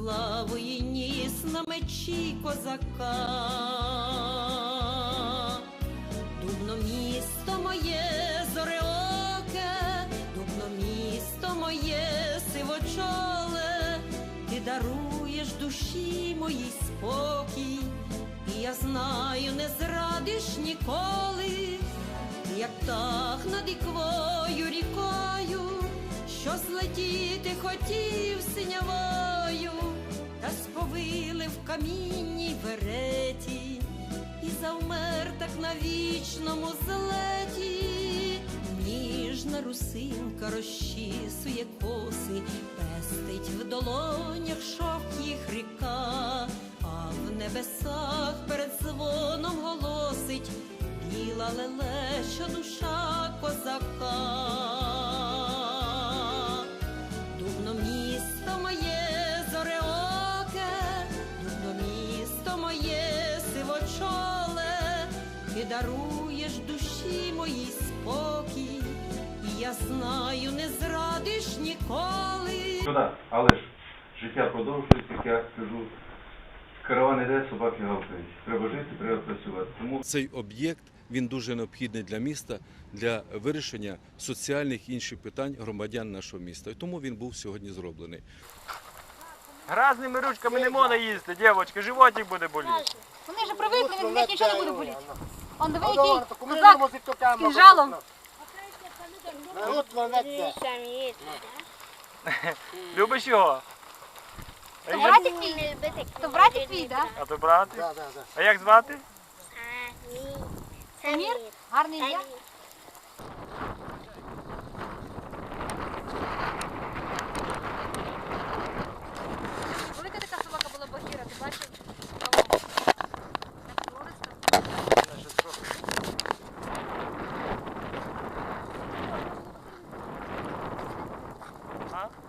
славу їй ніс на мечі козака. Дубно місто моє зореоке, дубно місто моє сивочоле, ти даруєш душі моїй спокій, і я знаю, не зрадиш ніколи, як птах над іквою рікою, що злетіти хотів в камінній вереті, і завмер так на вічному злеті. Ніжна русинка розчісує коси, пестить в долонях шовк їх ріка, а в небесах перед дзвоном голосить біла лелеща душа козака. Ти даруєш душі моїй спокій, і я знаю, не зрадиш ніколи. Ну але ж життя продовжується, як я кажу, караван іде, собаки гавкають. Треба жити, треба працювати. Тому Цей об'єкт він дуже необхідний для міста для вирішення соціальних інших питань громадян нашого міста. І тому він був сьогодні зроблений. Гразними ручками не можна їсти, дівчатки, животик буде боліти. Вони вже привикли, від них нічого не буде боліти. Он диви, який козак tocchiamo? кінжалом. È te. Любиш його? То братик твій? То братик твій, так? А то братик? Да, да, да. А як звати? Самір? Гарний ім'я?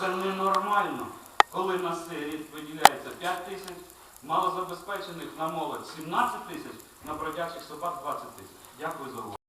Це ненормально, коли на цей виділяється 5 тисяч, малозабезпечених на молодь 17 тисяч, на бродячих собак 20 тисяч. Дякую за увагу.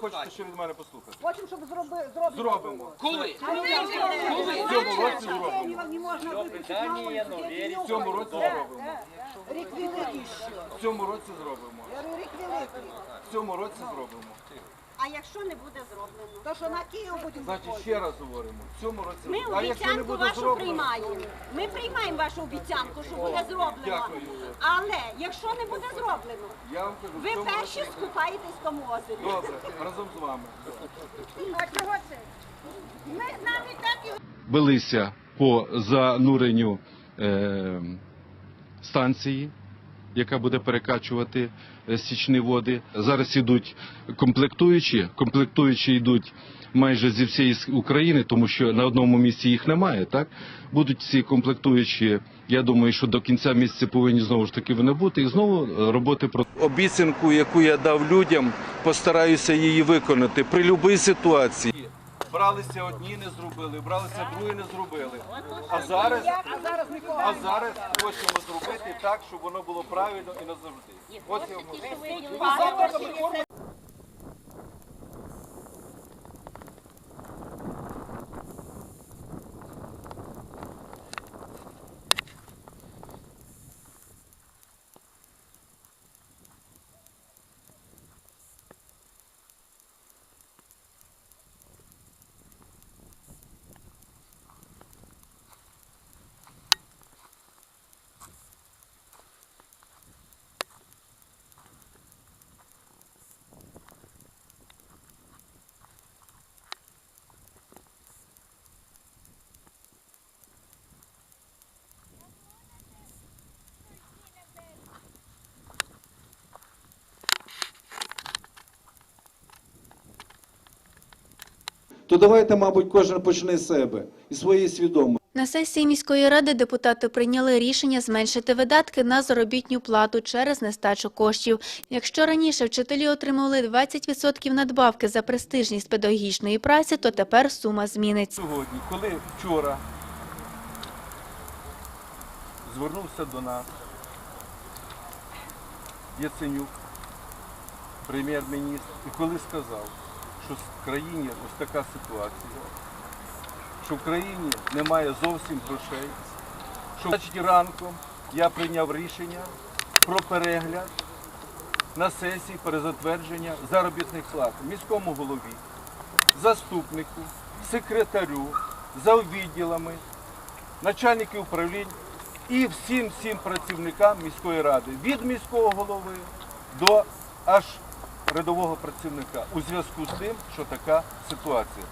Хочете ще від мене послухати? Хочемо, щоб зроби, зробили. Зробимо. Коли? В цьому році зробимо. Не можна В цьому році зробимо. Рік великий В цьому році зробимо. Рік великий. В цьому році зробимо. А якщо не буде зроблено? То, що на Київ будемо Значить, ще раз говоримо. В цьому році Ми. А якщо не обіцянку буде вашу зроблено, приймаємо. Ми приймаємо вашу обіцянку, що буде зроблено. дякую. Але якщо не буде зроблено, я вам кажу, в ви цьому перші році. скупаєтесь в тому озері. Добре, разом з вами. А чого це? Ми навіть так і велися по зануренню е, станції, яка буде перекачувати е, стічні води. Зараз йдуть комплектуючі. Комплектуючі йдуть майже зі всієї України, тому що на одному місці їх немає. Так будуть ці комплектуючі. Я думаю, що до кінця місяця повинні знову ж таки вони бути. І знову е, роботи про обіцянку, яку я дав людям, постараюся її виконати при будь-якій ситуації. Бралися одні, не зробили, бралися другі, не зробили. А зараз, а зараз хочемо зробити так, щоб воно було правильно і назавжди. Ось я вам- то давайте, мабуть, кожен почне з себе і своєї свідомості. На сесії міської ради депутати прийняли рішення зменшити видатки на заробітню плату через нестачу коштів. Якщо раніше вчителі отримували 20% надбавки за престижність педагогічної праці, то тепер сума зміниться. сьогодні, коли вчора звернувся до нас Яценюк, прем'єр-міністр, і коли сказав, що в країні ось така ситуація, що в країні немає зовсім грошей, що значить ранком я прийняв рішення про перегляд на сесії перезатвердження заробітних плат міському голові, заступнику, секретарю, заввідділами, начальники управлінь і всім всім працівникам міської ради від міського голови до аж рядового працівника у зв'язку з тим, що така ситуація.